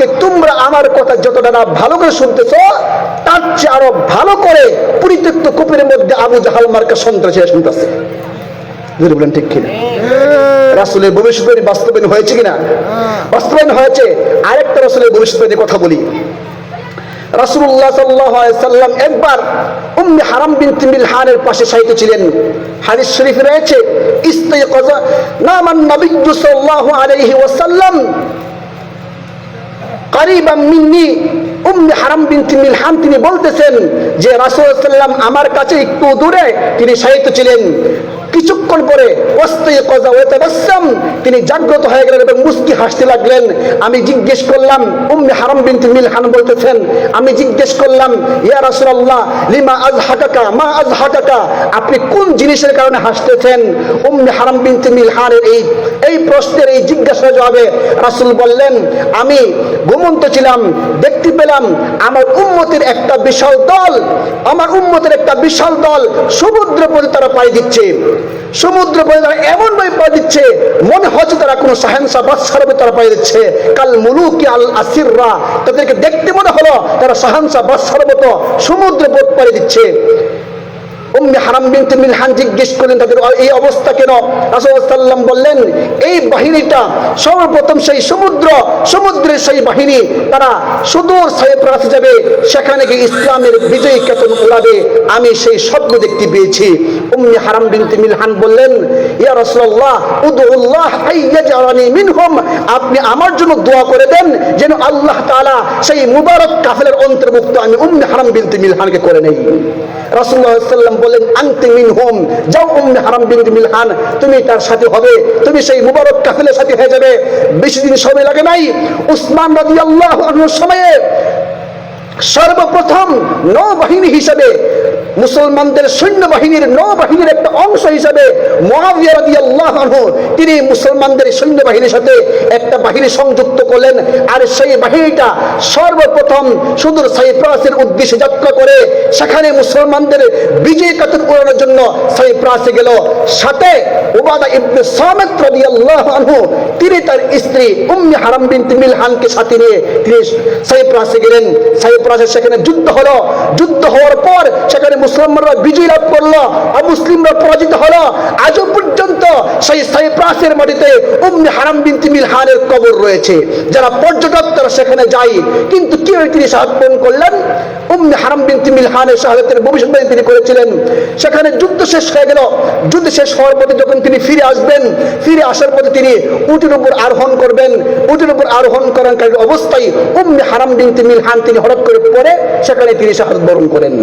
আজকে তোমরা আমার কথা যতটা না ভালো করে শুনতেছ তার চেয়ে আরও ভালো করে পরিত্যক্ত কুপির মধ্যে আবু জাহাল মার্কা সন্ত্রাসীরা শুনতেছে। বলেন ঠিক কিনা? রাসুলের ভবিষ্যৎবাণী বাস্তবায়ন হয়েছে কিনা? বাস্তবায়ন হয়েছে। আরেকটা রাসুলের ভবিষ্যৎবাণীর কথা বলি। সাল্লাল্লাহু সাল্লাম একবার উম্মে হারাম বিনতে মিলহানের পাশে শায়িত ছিলেন। হাদিস শরীফে রয়েছে ইস্তাইকাযা নামান নবিয়্যু সাল্লাল্লাহু আলাইহি ওয়াসাল্লাম কারিবাম হারাম তিনি বলতেছেন যে রাসূল সাল্লাম আমার কাছে একটু দূরে তিনি সাহিত্য ছিলেন। কিছুক্ষণ পরে তিনি জাগ্রত হয়ে গেলেন এবং মুস্কি হাসতে লাগলেন। আমি জিজ্ঞেস করলাম, উম্মে হারাম বিনতে মিলহান বলতেছেন? আমি জিজ্ঞেস করলাম, ইয়া রাসূলুল্লাহ, লিমা আযহাকাকা মা আযহাকাকা আপনি কোন জিনিসের কারণে হাসতেছেন? উম্মে হারাম বিনতে মিলহানের এই এই প্রশ্নের এই জিজ্ঞাসার জবাবে রাসূল বললেন, আমি ঘুমন্ত ছিলাম, দেখতে পেলাম আমার উম্মতের একটা বিশাল দল, আমার উম্মতের একটা বিশাল দল সমুদ্র পথে তারা পাড়ি দিচ্ছে। সমুদ্র পায়ে তারা এমন ভাবে পা দিচ্ছে, মনে হচ্ছে তারা কোনো বাদশার বাদশারবে তারা পায়ে দিচ্ছে। কাল মুলুকি আল আসিররা, তাদেরকে দেখতে মনে হলো তারা সাহানসা বাদশার মতো সমুদ্র পথ পাড়ি দিচ্ছে। আমি সেই স্বপ্ন দেখতে পেয়েছি। হারাম বিনতে মিলহান বললেন আপনি আমার জন্য দোয়া করে দেন যেন আল্লাহ তাআলা সেই মুবারক কাফেলার অন্তর্ভুক্ত আমি উম্মে হারাম বিনতে মিলহানকে করে নেই। রাসূলুল্লাহ সাল্লাম বললেন আনতে মিনহুম যাও উম্মে হারাম বিন মিলহান। তুমি তার সাথে হবে, তুমি সেই মুবারক কাফেলার সাথে হয়ে যাবে। বেশি দিন সময় লাগে নাই। উসমান রাজি আল্লাহ সময়ে সর্বপ্রথম নৌবাহিনী হিসেবে মুসলমানদের সৈন্যবাহিনীর নৌবাহিনীর একটা অংশ হিসেবে তিনি মুসলমানদের সৈন্যবাহিনীর সাথে একটা বাহিনী সংযুক্ত করলেন। আর সেই বাহিনীটা সর্বপ্রথম সুদূর সাইপ্রাসের উদ্দেশ্যে যাত্রা করে সেখানে মুসলমানদের বিজয় কাতর উড়ানোর জন্য সাইপ্রাসে গেল। সাথে উবাদা ইবনে সামাত তিনি তার স্ত্রী উম্মে হারাম বিনতে মিলহানকে সাথে নিয়ে তিনি সাইপ্রাসে গেলেন। সাইপ্রাসে সেখানে যুদ্ধ হলো। যুদ্ধ হওয়ার পর সেখানে মুসলমানরা বিজয় লাভ করল আর মুসলিমরা পরাজিত হলো। আজও পর্যন্ত সেই সাইপ্রাসের মাটিতে উম্মে হারাম বিনতে মিলহানের কবর রয়েছে। যারা পর্যটক তারা সেখানে যায়। কিন্তু কীভাবে তিনি সাহায্য করলেন? উম্মে হারাম বিনতে মিলহানের শাহাদাতের ভবিষ্যৎবাণী তিনি করেছিলেন। সেখানে যুদ্ধ শেষ হয়ে গেল। যুদ্ধ শেষ হওয়ার পথে যখন তিনি ফিরে আসবেন, ফিরে আসার পথে তিনি উটের উপর আরোহণ করবেন। উটের উপর আরোহণ করার অবস্থায় উম্মে হারাম বিনতে মিলহান তিনি হঠাৎ করে পরে সেখানে তিনি শাহাদ বরণ করেন।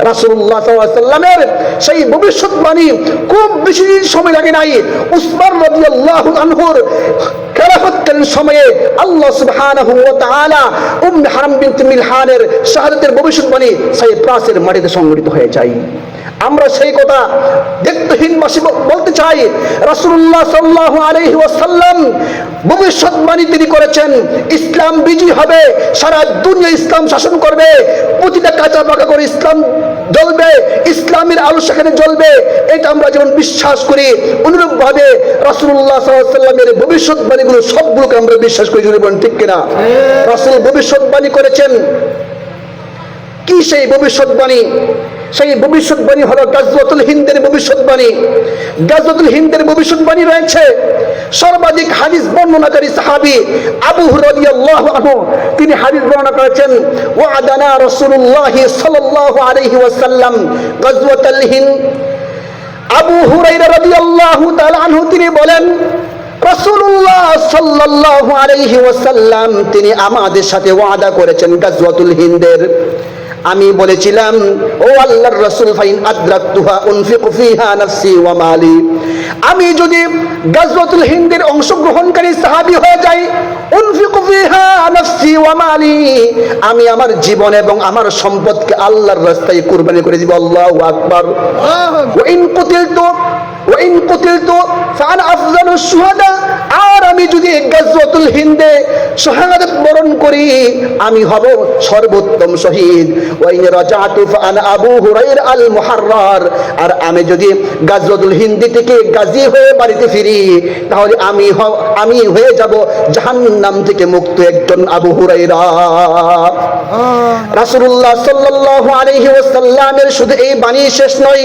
সাল্লামের সেই ভবিষ্যৎবাণী খুব বেশি সময় লাগে নাই। উসমান রাদিয়াল্লাহু আনহুর খেলাফতকালীন সময়ে আল্লাহ সুবহানাহু ওয়া তাআলা উম্মে হারাম বিনতে মিলহানের শাহাদাতের ভবিষ্যৎবাণী সাইপ্রাসের মাটিতে সংগঠিত হয়ে যায়। আমরা সেই কথা দেখতহীনবাসী বলতে চাই। রাসূলুল্লাহ সাল্লাল্লাহু আলাইহি ওয়াসাল্লাম ভবিষ্যৎবাণী তিনি করেছেন, ইসলাম বিজয়ী হবে, সারা দুনিয়া ইসলাম শাসন করবে, প্রতিটা কাঁচা পাকা করে ইসলাম জ্বলবে, ইসলামের আলো সেখানে জ্বলবে, এটা আমরা যেমন বিশ্বাস করি অনুরূপ ভাবে রাসূলুল্লাহ সাল্লাল্লাহু সাল্লামের ভবিষ্যৎবাণীগুলো সবগুলোকে আমরা বিশ্বাস করি যদি বলেন ঠিক কিনা? রাসূল ভবিষ্যৎবাণী করেছেন। কি সেই ভবিষ্যৎবাণী? সেই ভবিষ্যৎবাণী হলো গাজওয়াতুল হিন্দের ভবিষ্যৎবাণী। গাজওয়াতুল হিন্দের ভবিষ্যৎবাণী রয়েছে। সর্বাধিক হাদিস বর্ণনাকারী সাহাবী আবু রাদিয়াল্লাহু আনহু, তিনি হাদিস বর্ণনা করেছেন, ওয়াদানা রাসূলুল্লাহ সাল্লাল্লাহু আলাইহি ওয়াসাল্লাম গাজওয়াতুল হিন্দ। আবু হুরাইরা রাদিয়াল্লাহু তাআলা আনহু, তিনি বলেন, রাসূলুল্লাহ সাল্লাল্লাহু আলাইহি ওয়াসাল্লাম, তিনি আমাদের সাথে ওয়াদা করেছেন গাজওয়াতুল হিন্দের। আমি বলেছিলাম ও আল্লাহর রাসূল ফাইন আদরাকতুহা উনফিকু ফিহা নাফসি ওয়া মালি। আমি যদি গাজওয়াতুল হিন্দের অংশগ্রহণকারী সাহাবী হয়ে যাই উনফিকু ফিহা নাফসি ওয়া মালি। আমি আমার জীবন এবং আমার সম্পদকে আল্লাহর রাস্তায় কুরবানি করে দিব আল্লাহু আকবার। ওয়া ইন কুতিলতু ওয়াইন শুহাদা আর আমি যদি গাজওয়াতুল হিন্দে শাহাদাত বরণ করি আমি হব সর্বোত্তম শহীদ। ওয়াইন রাজাতু ফাআনা আবু হুরাইর আল মুহাররার আর আমি যদি গাজওয়াতুল হিন্দি থেকে গাজী হয়ে বাড়িতে ফিরি তাহলে আমি আমি হয়ে যাব জাহান্নাম থেকে মুক্ত একজন আবু হুরাইরা রাসূলুল্লাহ সাল্লাল্লাহু আলাইহি ওয়াসাল্লামের শুধু এই বাণী শেষ নয়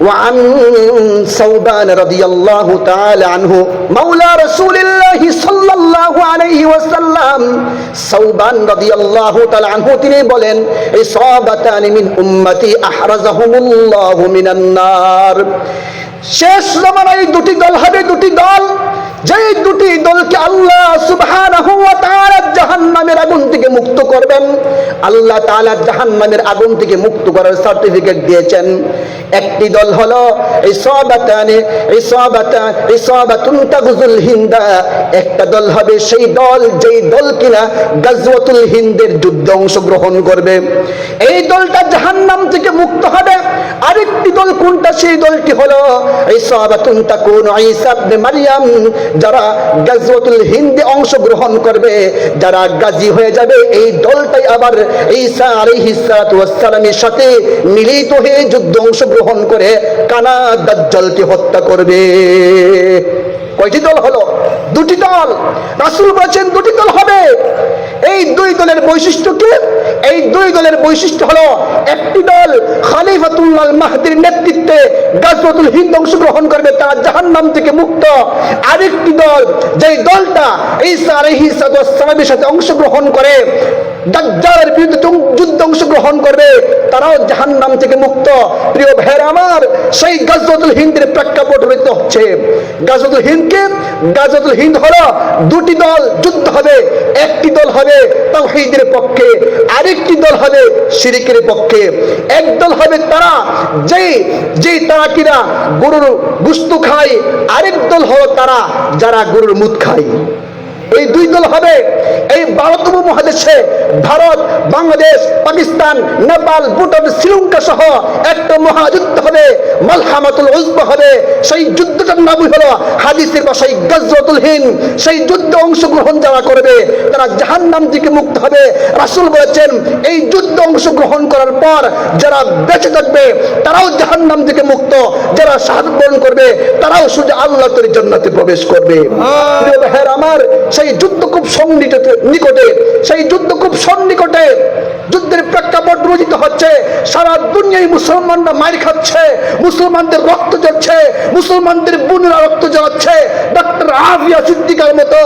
وعن ثوبان رضي الله تعالى عنه مولى رسول الله صلى الله عليه وسلم ثوبان رضي الله تعالى عنه তিনি বলেন ইসাবাতানি মিন উম্মতি আহরাজাহুমুল্লাহু মিনান নার শেষ জমানায় দুটি দল হবে, দুটি দল। যেই দুটি দলকে আল্লাহ সুবহানাহু ওয়া তাআলা জাহান্নামের আগুন থেকে মুক্ত করবেন, আল্লাহ তাআলা জাহান্নামের আগুন থেকে মুক্ত করার সার্টিফিকেট দিয়েছেন। একটি দল হলো ইসাবাতানে ইসাবাতা ইসাবাতুন তাগজুল হিন্দা। একটা দল হবে সেই দল, যেই দল কিনা গাজওয়াতুল হিন্দের যুদ্ধে অংশগ্রহণ করবে। এই দলটা জাহান্নাম থেকে মুক্ত হবে। আরেকটি দল কোনটা? সেই দলটি হলো যারা হিন্দে অংশগ্রহণ করবে, যারা গাজী হয়ে যাবে, এই দলটাই আবার ঈসা সাথে মিলিত হয়ে যুদ্ধ অংশগ্রহণ করে কানা হত্যা করবে। কয়টি দল হলো? দুটি দল। রাসূল বলেছেন দুটি দল হবে। এই দুই দলের বৈশিষ্ট্য কি? এই দুই দলের বৈশিষ্ট্য হলো একটি দল খালিফাতুল্লাহ মাহদির নেতৃত্বে গাজওয়াতুল হিন্দ অংশগ্রহণ করবে তারা জাহান নাম থেকে মুক্ত। আরেকটি দল, যেই দলটা ঈসা আলাইহিস সালামের সাথে অংশগ্রহণ করে যুদ্ধ অংশগ্রহণ করবে তারাও জাহান্নাম থেকে মুক্ত। প্রিয় ভাইয়ের আমার, সেই গাজওয়াতুল হিন্দের প্রেক্ষাপট রইতে হচ্ছে, গাজওয়াতুল হিন্দকে, গাজওয়াতুল হিন্দ হলো দুটি দল, যুদ্ধ হবে, একটি দল হবে তাওহীদের পক্ষে, আরেকটি দল হবে শিরিকের পক্ষে। এক দল হবে তারা যে যে তারা কিনা গরুর গুস্ত খায়, আরেক দল হলো তারা যারা গরুর মুদ খায়। এই দুই দল হবে। এই ভারত উপমহাদেশে ভারত বাংলাদেশ পাকিস্তান নেপাল ভুটান শ্রীলঙ্কা সহ একটা মহাযুদ্ধ হবে। মালহামাতুল উজবা হবে। সেই যুদ্ধটার নামই হলো হাদিসের ভাষায় গজরতুল হিন্দ। সেই যুদ্ধে অংশগ্রহণ যারা করবে তারা জাহান্নাম থেকে মুক্ত হবে। রাসূল বলেছেন এই যুদ্ধ অংশগ্রহণ করার পর যারা বেঁচে থাকবে তারাও জাহান্নাম থেকে মুক্ত। যারা বরণ করবে তারাও সোজা আল্লাহ তৈরি জান্নাতে প্রবেশ করবে। আমার সেই যুদ্ধ খুব সন্নিকটে নিকটে, সেই যুদ্ধ খুব সন্নিকটে যুদ্ধের প্রেক্ষাপট রচিত হচ্ছে। সারা দুনিয়ায় মুসলমানরা মার খাচ্ছে, মুসলমানদের রক্ত ঝরছে, মুসলমানদের বোনেরা রক্ত ঝরাচ্ছে। ডক্টর আফিয়া সিদ্দিকার মতো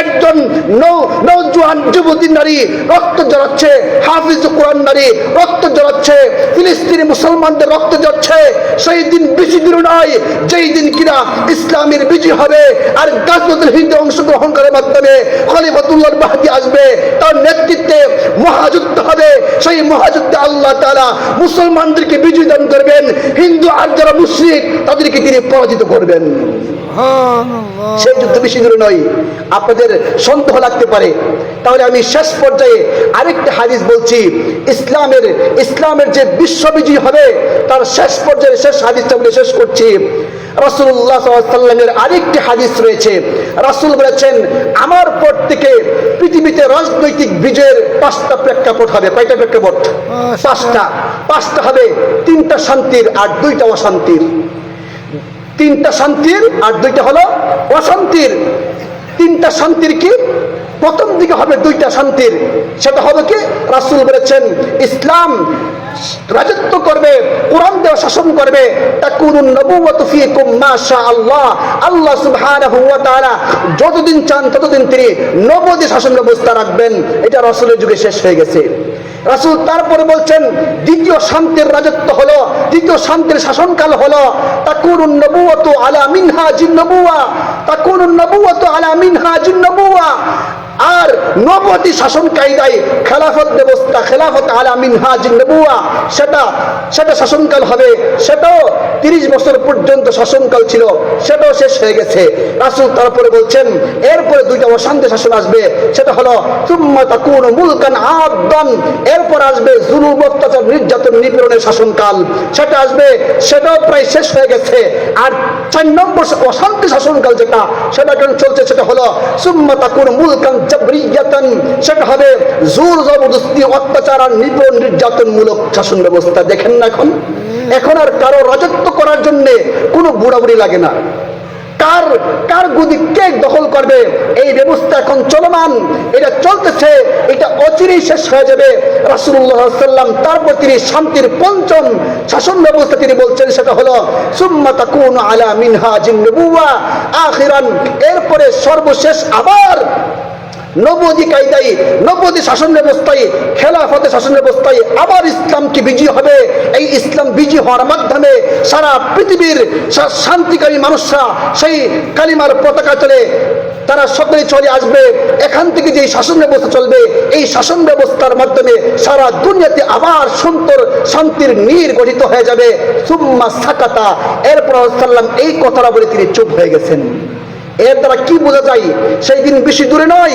একজন নৌ নৌজওয়ান যুবতী নারী রক্ত ঝরাচ্ছে, হাফিজ কোরআন নারী রক্ত ঝরাচ্ছে, ফিলিস্তিনি মুসলমানদের রক্ত ঝরছে। সেই দিন বেশি দূর নয়, যেই দিন কিনা ইসলামের বিজয় হবে আর গাজবতুল হিন্দে অংশগ্রহণ করে মাধ্যমে খলিফাতুল্লাহ মাহদি আসবে তার নেতৃত্বে মহাযুদ্ধ হবে। সেই মহাযুদ্ধে আল্লাহ তাআলা মুসলমানদেরকে বিজয় দান করবেন হিন্দু আর যারা মুশরিক তাদেরকে তিনি পরাজিত করবেন। সেই যুদ্ধ বেশি দূরে নয় আপনাদের সন্দেহ লাগতে পারে। তাহলে আমি শেষ পর্যায়ে আরেকটা হাদিস বলছি ইসলামের ইসলামের যে বিশ্ববিজয়ী হবে তার শেষ পর্যায়ে শেষ হাদিসটা বলে শেষ করছি। সাল্লামের আরেকটি হাদিস রয়েছে। রাসূল বলেছেন আমার পর থেকে পৃথিবীতে রাজনৈতিক বিজয়ের পাঁচটা প্রেক্ষাপট হবে। কয়টা প্রেক্ষাপট? পাঁচটা। পাঁচটা হবে তিনটা শান্তির আর দুইটা অশান্তির। তিনটা শান্তির আর দুইটা হলো অশান্তির। তিনটা শান্তির কি? প্রথম দিকে হবে দুইটা শান্তির। সেটা হবে কি? রাসূল বলেছেন, ইসলাম রাজত্ব করবে, কোরআন দেওয়া শাসন করবে। আল্লাহ সুবহানাহু যতদিন চান ততদিন তিনি নবদী শাসন ব্যবস্থা রাখবেন। এটা রাসূলের যুগে শেষ হয়ে গেছে। রাসূল তারপরে বলছেন, দ্বিতীয় শান্তির রাজত্ব হলো, দ্বিতীয় শান্তির শাসনকাল হলো। তাকুনুন নবুওয়াতু আলা মিনহাজিন নবুওয়া, তাকুনুন নবুওয়াতু আলা মিনহাজিন নবুওয়া। আর নবতী শাসন কায়দায় খেলাফত ব্যবস্থা, খেলাফত আলা মিনহাজ নবুয়া, সেটা সেটা শাসনকাল হবে, সেটাও তিরিশ বছর পর্যন্ত শাসনকাল ছিল, সেটাও শেষ হয়ে গেছে। রাসুল তারপরে বলছেন, এরপরে দুইটা অশান্তি শাসন আসবে, সেটা হলো তাকুন মুলকান আদান এরপর আসবে জুলুম, অত্যাচার, নির্যাতন, নিপীড়নের শাসনকাল। সেটা আসবে, সেটাও প্রায় শেষ হয়ে গেছে। আর চার নম্বর অশান্তি শাসনকাল যেটা সেটা কেন চলছে, সেটা হলো, সুম্মা তাকুন মুলকান সেটা হবে জোর জবরদস্তি, অত্যাচার আর নিপীড়ন নির্যাতনমূলক শাসন ব্যবস্থা। দেখেন না এখন? এখন আর কারও রাজত্ব করার জন্য কোনো বুড়াবুড়ি লাগে না। কার কার গদি কে দখল করবে? এই ব্যবস্থা এখন চলমান, এটা চলতেছে, এটা অচিরেই শেষ হয়ে যাবে। রাসুল্লাহ সাল্লাম তারপর তিনি শান্তির পঞ্চম শাসন ব্যবস্থা তিনি বলছেন, সেটা হলো, সুম্মা তাকুন আলা মিনহা জিন্নবুয়া আখিরান। এরপরে সর্বশেষ আবার নবদি কায়দায় নবদি শাসন ব্যবস্থায় খেলাফতে শাসন ব্যবস্থায় আবার ইসলাম কি বিজয়ী হবে। এই ইসলাম বিজয়ী হওয়ার মাধ্যমে সারা পৃথিবীর শান্তিকামী মানুষরা সেই কালিমার পতাকা চলে তারা সকলে চলে আসবে। এখান থেকে যে শাসন ব্যবস্থা চলবে, এই শাসন ব্যবস্থার মাধ্যমে সারা দুনিয়াতে আবার সুন্দর শান্তির নীর গঠিত হয়ে যাবে। সুম্মা সাকাতা। এরপর সাল্লাম এই কথাটা বলে তিনি চুপ হয়ে গেছেন। এর দ্বারা কি বোঝা যায়? সেই দিন বেশি দূরে নয়।